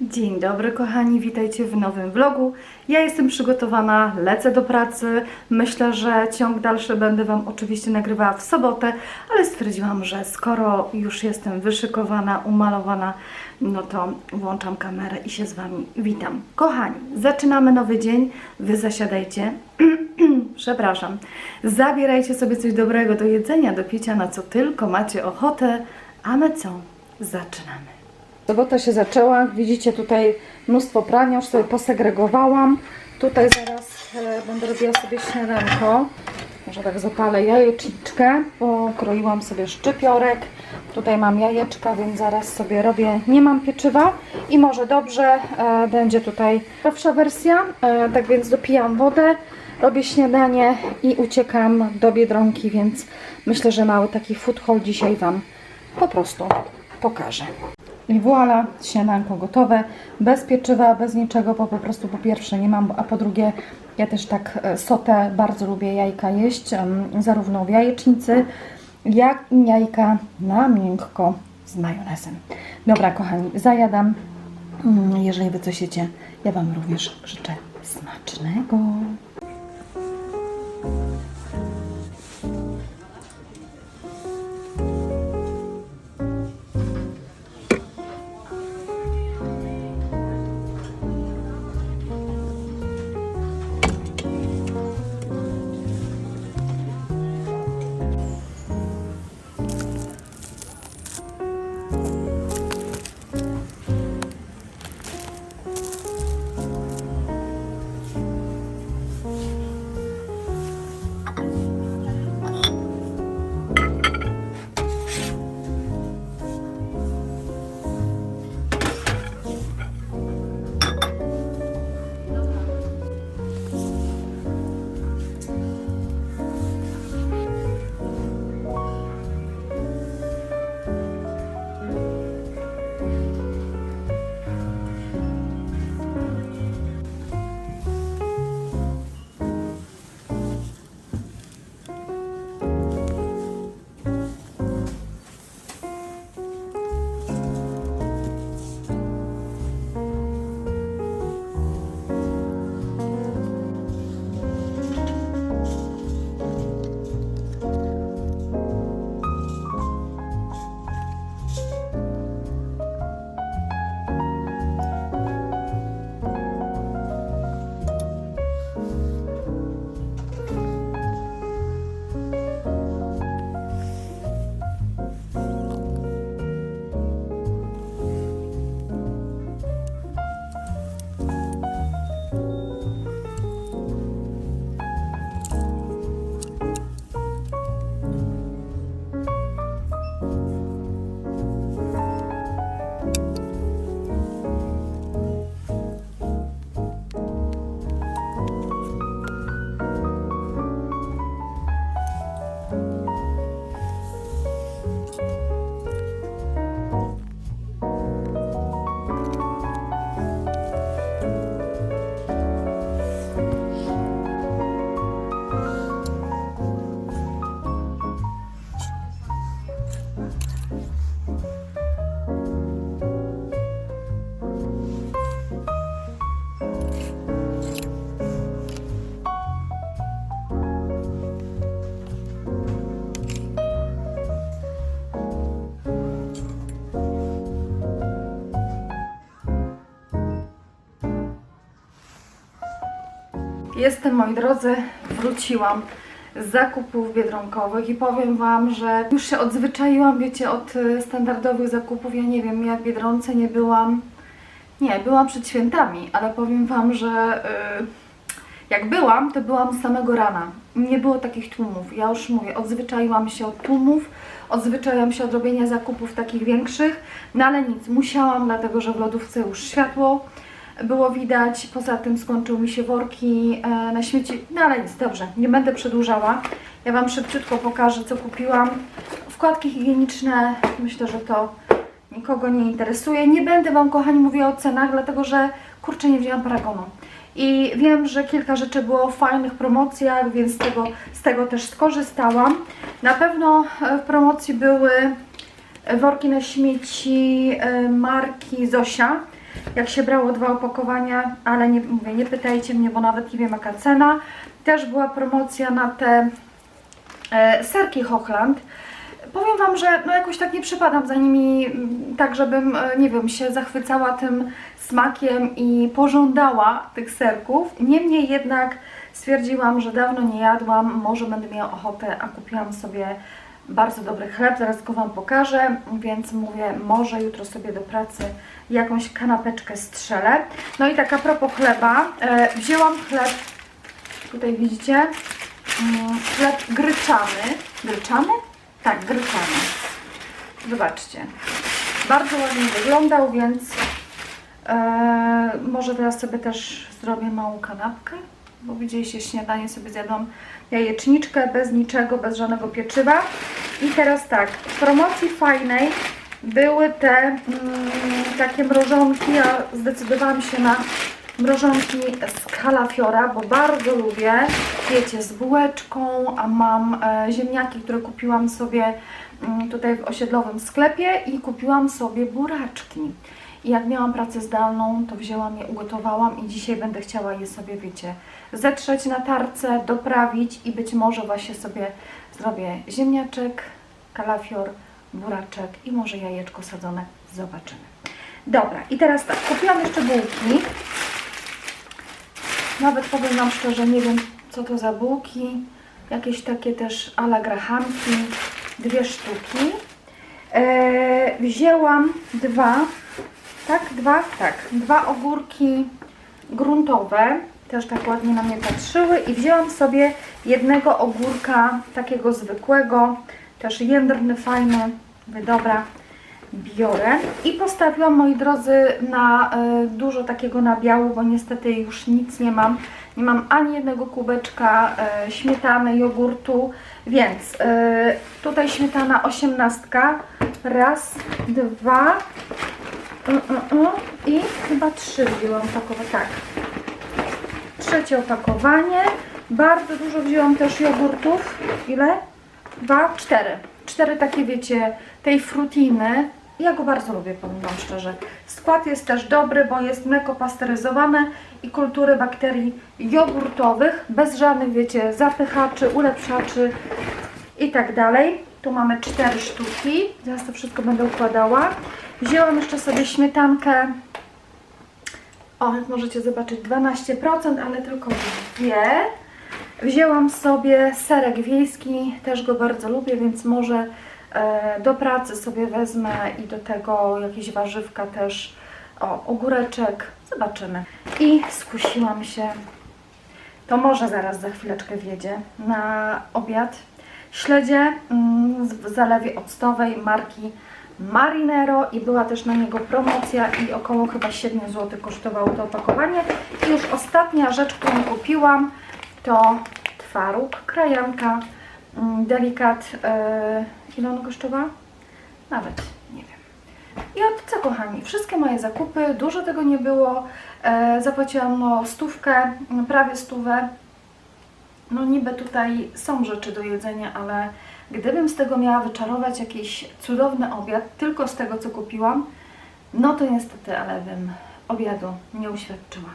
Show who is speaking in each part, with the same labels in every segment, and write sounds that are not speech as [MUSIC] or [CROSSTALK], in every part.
Speaker 1: Dzień dobry kochani, witajcie w nowym vlogu. Ja jestem przygotowana, lecę do pracy. Myślę, że ciąg dalszy będę Wam oczywiście nagrywała w sobotę, ale stwierdziłam, że skoro już jestem wyszykowana, umalowana, no to włączam kamerę i się z Wami witam. Kochani, zaczynamy nowy dzień, Wy zasiadajcie. [CLEARS THROAT] Przepraszam. Zabierajcie sobie coś dobrego do jedzenia, do picia, na co tylko macie ochotę, a my co? Zaczynamy. Sobota się zaczęła, widzicie tutaj mnóstwo prania, już sobie posegregowałam. Tutaj zaraz e, będę robiła sobie śniadanko. Może tak zapalę jajeczniczkę, pokroiłam sobie szczypiorek. Tutaj mam jajeczka, więc zaraz sobie robię, nie mam pieczywa i może dobrze, e, będzie tutaj pierwsza wersja. E, tak więc dopijam wodę, robię śniadanie i uciekam do Biedronki, więc myślę, że mały taki food dzisiaj Wam po prostu pokażę. I voilà, śniadanko gotowe, bez pieczywa, bez niczego, bo po prostu po pierwsze nie mam, a po drugie ja też tak e, sotę bardzo lubię jajka jeść, zarówno w jajecznicy, jak i jajka na miękko z majonezem. Dobra kochani, zajadam. Mm, Jeżeli Wy coś jecie, ja Wam również życzę smacznego. Jestem, moi drodzy, wróciłam z zakupów biedronkowych i powiem Wam, że już się odzwyczaiłam, wiecie, od y, standardowych zakupów. Ja nie wiem, ja w Biedronce nie byłam, nie, byłam przed świętami, ale powiem Wam, że y, jak byłam, to byłam z samego rana. Nie było takich tłumów. Ja już mówię, odzwyczaiłam się od tłumów, odzwyczaiłam się od robienia zakupów takich większych, no ale nic, musiałam, dlatego że w lodówce już światło było widać. Poza tym skończyły mi się worki e, na śmieci. No ale nic, dobrze, nie będę przedłużała. Ja Wam szybciutko pokażę, co kupiłam. Wkładki higieniczne, myślę, że to nikogo nie interesuje. Nie będę Wam, kochani, mówiła o cenach, dlatego że kurczę, nie wzięłam paragonu. I wiem, że kilka rzeczy było w fajnych promocjach, więc z tego, z tego też skorzystałam. Na pewno e, w promocji były worki na śmieci e, marki Zosia. Jak się brało dwa opakowania, ale nie, mówię, nie pytajcie mnie, bo nawet nie wiem jaka cena. Też była promocja na te e, serki Hochland. Powiem Wam, że no jakoś tak nie przypadam za nimi, mm, tak żebym, e, nie wiem, się zachwycała tym smakiem i pożądała tych serków. Niemniej jednak stwierdziłam, że dawno nie jadłam, może będę miała ochotę, a kupiłam sobie bardzo dobry chleb, zaraz go Wam pokażę, więc mówię, może jutro sobie do pracy jakąś kanapeczkę strzelę. No i tak a propos chleba, e, wzięłam chleb, tutaj widzicie, mm, chleb gryczany. Gryczany? Tak, gryczany. Zobaczcie. Bardzo ładnie wyglądał, więc e, może teraz sobie też zrobię małą kanapkę, bo widzieliście śniadanie sobie zjadłam jajeczniczkę bez niczego, bez żadnego pieczywa. I teraz tak, w promocji fajnej były te mm, takie mrożonki, ja zdecydowałam się na mrożonki z kalafiora, bo bardzo lubię, wiecie, z bułeczką, a mam e, ziemniaki, które kupiłam sobie mm, tutaj w osiedlowym sklepie i kupiłam sobie buraczki. I jak miałam pracę zdalną, to wzięłam je, ugotowałam i dzisiaj będę chciała je sobie, wiecie, zetrzeć na tarce, doprawić i być może właśnie sobie zrobię ziemniaczek, kalafior, buraczek i może jajeczko sadzone. Zobaczymy. Dobra, i teraz tak, kupiłam jeszcze bułki. Nawet powiem Wam szczerze, nie wiem co to za bułki. Jakieś takie też ala grahamki, dwie sztuki. Eee, wzięłam dwa, tak, dwa, tak, dwa ogórki gruntowe, też tak ładnie na mnie patrzyły i wzięłam sobie jednego ogórka takiego zwykłego, też jędrny, fajny, mówię, dobra, biorę. I postawiłam, moi drodzy, na y, dużo takiego nabiału, bo niestety już nic nie mam. Nie mam ani jednego kubeczka y, śmietany, jogurtu, więc y, tutaj śmietana osiemnastka, raz, dwa i chyba trzy wzięłam takowe, tak. Trzecie opakowanie. Bardzo dużo wzięłam też jogurtów. Ile? Dwa, cztery. Cztery takie, wiecie, tej frutiny. Ja go bardzo lubię, powiem Wam szczerze. Skład jest też dobry, bo jest mleko pasteryzowane i kultury bakterii jogurtowych, bez żadnych, wiecie, zapychaczy, ulepszaczy i tak dalej. Tu mamy cztery sztuki. Zaraz to wszystko będę układała. Wzięłam jeszcze sobie śmietankę o, jak możecie zobaczyć, 12%, ale tylko dwie. Wzięłam sobie serek wiejski, też go bardzo lubię, więc może e, do pracy sobie wezmę i do tego jakieś warzywka też. O, ogóreczek, zobaczymy. I skusiłam się, to może zaraz za chwileczkę wjedzie, na obiad. Śledzie mm, w zalewie octowej marki Marinero i była też na niego promocja i około chyba 7 zł kosztowało to opakowanie. I już ostatnia rzecz, którą kupiłam to twaróg, krajanka, mm, delikat. Yy, ile on kosztował? Nawet nie wiem. I od co kochani, wszystkie moje zakupy, dużo tego nie było. E, zapłaciłam no stówkę, prawie stówę. No niby tutaj są rzeczy do jedzenia, ale gdybym z tego miała wyczarować jakiś cudowny obiad, tylko z tego co kupiłam, no to niestety, ale bym obiadu nie uświadczyła.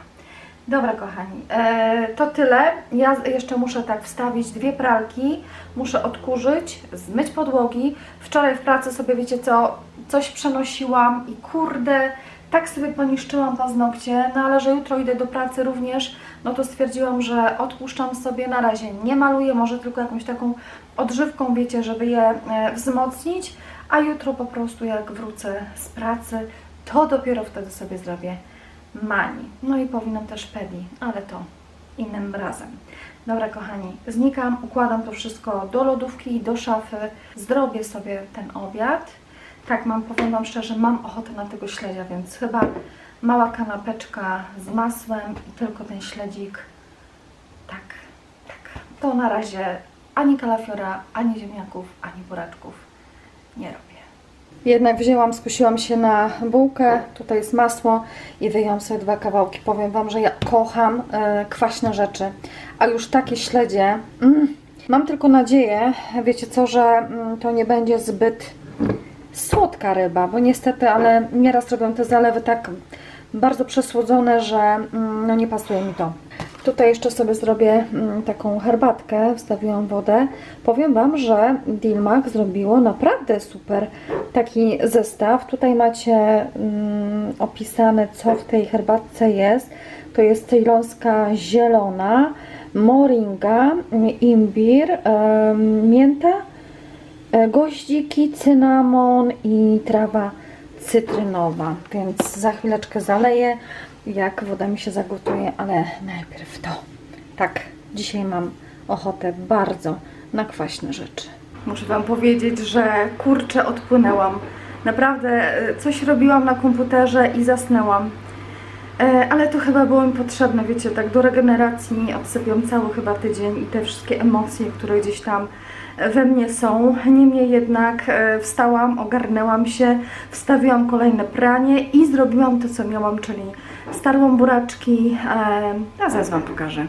Speaker 1: Dobra kochani, e, to tyle. Ja jeszcze muszę tak wstawić dwie pralki, muszę odkurzyć, zmyć podłogi. Wczoraj w pracy sobie, wiecie co, coś przenosiłam i kurde, tak sobie poniszczyłam paznokcie, no ale że jutro idę do pracy również, no to stwierdziłam, że odpuszczam sobie, na razie nie maluję, może tylko jakąś taką odżywką, wiecie, żeby je e, wzmocnić, a jutro po prostu jak wrócę z pracy, to dopiero wtedy sobie zrobię mani. No i powinnam też pedi, ale to innym razem. Dobra kochani, znikam, układam to wszystko do lodówki, do szafy, zrobię sobie ten obiad. Tak, mam, powiem Wam szczerze, mam ochotę na tego śledzia, więc chyba mała kanapeczka z masłem i tylko ten śledzik. Tak, tak. To na razie ani kalafiora, ani ziemniaków, ani buraczków nie robię. Jednak wzięłam, skusiłam się na bułkę, tutaj jest masło i wyjęłam sobie dwa kawałki. Powiem Wam, że ja kocham e, kwaśne rzeczy, a już takie śledzie. Mm, mam tylko nadzieję, wiecie co, że mm, to nie będzie zbyt słodka ryba, bo niestety, ale nieraz robią te zalewy tak bardzo przesłodzone, że mm, no nie pasuje mi to. Tutaj jeszcze sobie zrobię mm, taką herbatkę, wstawiłam wodę. Powiem Wam, że Dilmach zrobiło naprawdę super taki zestaw. Tutaj macie mm, opisane, co w tej herbatce jest. To jest cejlońska zielona, moringa, imbir, em, mięta, goździki, cynamon i trawa cytrynowa. Więc za chwileczkę zaleję, jak woda mi się zagotuje, ale najpierw to. Tak, dzisiaj mam ochotę bardzo na kwaśne rzeczy. Muszę Wam powiedzieć, że kurczę odpłynęłam. Naprawdę e, coś robiłam na komputerze i zasnęłam. E, Ale to chyba było mi potrzebne, wiecie, tak do regeneracji odsypiam cały chyba tydzień i te wszystkie emocje, które gdzieś tam we mnie są. Niemniej jednak e, wstałam, ogarnęłam się, wstawiłam kolejne pranie i zrobiłam to, co miałam, czyli starłam buraczki. E, A zaraz Wam pokażę.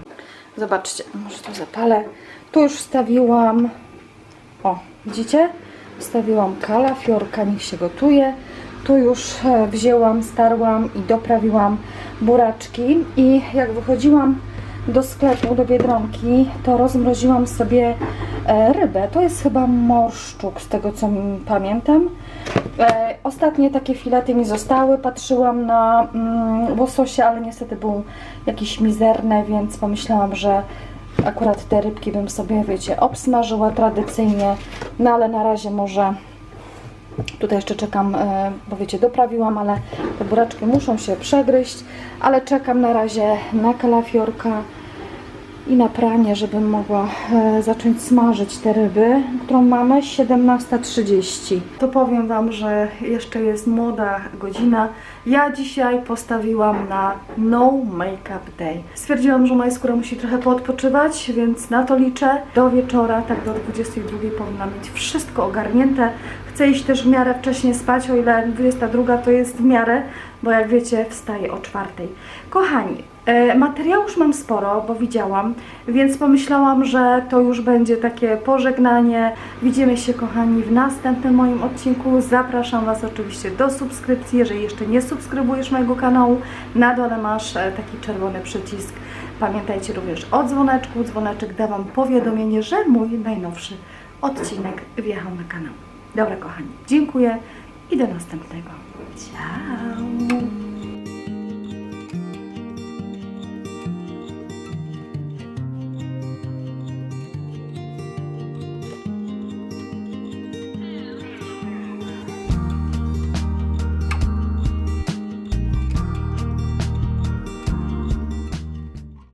Speaker 1: Zobaczcie, może tu zapalę. Tu już wstawiłam, o, widzicie? Wstawiłam kalafiorka, niech się gotuje. Tu już e, wzięłam, starłam i doprawiłam buraczki. I jak wychodziłam do sklepu, do Biedronki, to rozmroziłam sobie e, rybę. To jest chyba morszczuk, z tego co pamiętam. E, ostatnie takie filety mi zostały. Patrzyłam na mm, łososie, ale niestety był jakiś mizerny, więc pomyślałam, że akurat te rybki bym sobie, wiecie, obsmażyła tradycyjnie. No ale na razie może Tutaj jeszcze czekam, e, bo wiecie, doprawiłam, ale te buraczki muszą się przegryźć, ale czekam na razie na kalafiorka i na pranie, żebym mogła e, zacząć smażyć te ryby, którą mamy 17.30. To powiem Wam, że jeszcze jest młoda godzina. Ja dzisiaj postawiłam na no make-up day. Stwierdziłam, że moja skóra musi trochę poodpoczywać, więc na to liczę. Do wieczora, tak do 22 powinna mieć wszystko ogarnięte. Chcę iść też w miarę wcześnie spać, o ile 22 to jest w miarę, bo jak wiecie, wstaję o czwartej. Kochani, e, materiału już mam sporo, bo widziałam, więc pomyślałam, że to już będzie takie pożegnanie. Widzimy się, kochani, w następnym moim odcinku. Zapraszam Was oczywiście do subskrypcji, jeżeli jeszcze nie subskrybujesz mojego kanału. Na dole masz e, taki czerwony przycisk. Pamiętajcie również o dzwoneczku. Dzwoneczek da Wam powiadomienie, że mój najnowszy odcinek wjechał na kanał. Dobra, kochani, dziękuję i do następnego. Ciao!